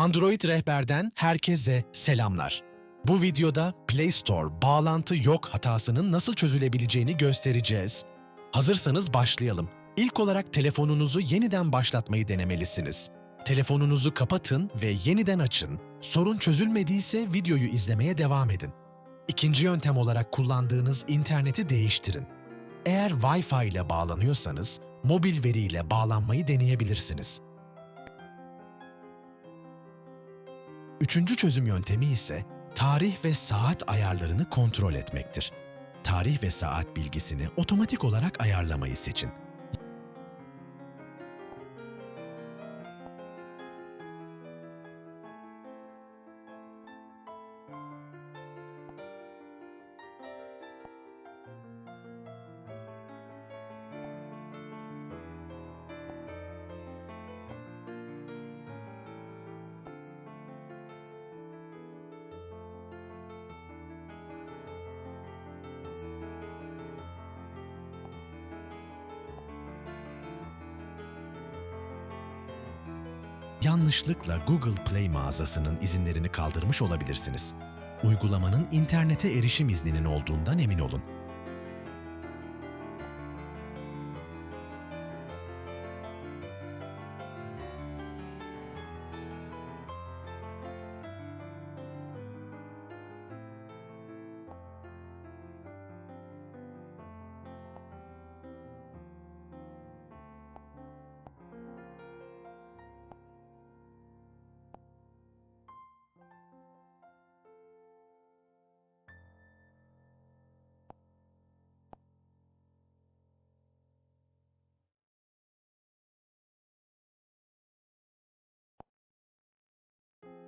Android rehberden herkese selamlar. Bu videoda Play Store bağlantı yok hatasının nasıl çözülebileceğini göstereceğiz. Hazırsanız başlayalım. İlk olarak telefonunuzu yeniden başlatmayı denemelisiniz. Telefonunuzu kapatın ve yeniden açın. Sorun çözülmediyse videoyu izlemeye devam edin. İkinci yöntem olarak kullandığınız interneti değiştirin. Eğer Wi-Fi ile bağlanıyorsanız, mobil veriyle bağlanmayı deneyebilirsiniz. Üçüncü çözüm yöntemi ise tarih ve saat ayarlarını kontrol etmektir. Tarih ve saat bilgisini otomatik olarak ayarlamayı seçin. Yanlışlıkla Google Play mağazasının izinlerini kaldırmış olabilirsiniz. Uygulamanın internete erişim izninin olduğundan emin olun.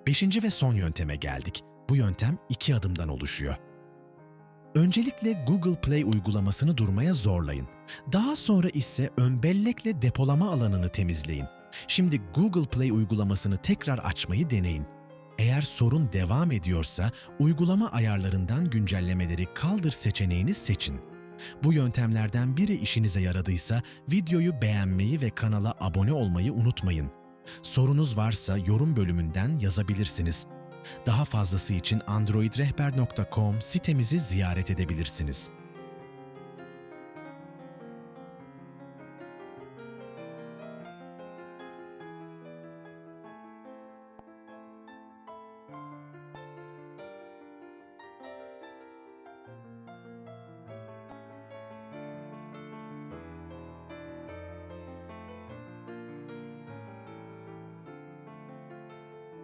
Beşinci ve son yönteme geldik. Bu yöntem iki adımdan oluşuyor. Öncelikle Google Play uygulamasını durmaya zorlayın. Daha sonra ise ön bellekle depolama alanını temizleyin. Şimdi Google Play uygulamasını tekrar açmayı deneyin. Eğer sorun devam ediyorsa uygulama ayarlarından güncellemeleri kaldır seçeneğini seçin. Bu yöntemlerden biri işinize yaradıysa videoyu beğenmeyi ve kanala abone olmayı unutmayın. Sorunuz varsa yorum bölümünden yazabilirsiniz. Daha fazlası için androidrehber.com sitemizi ziyaret edebilirsiniz.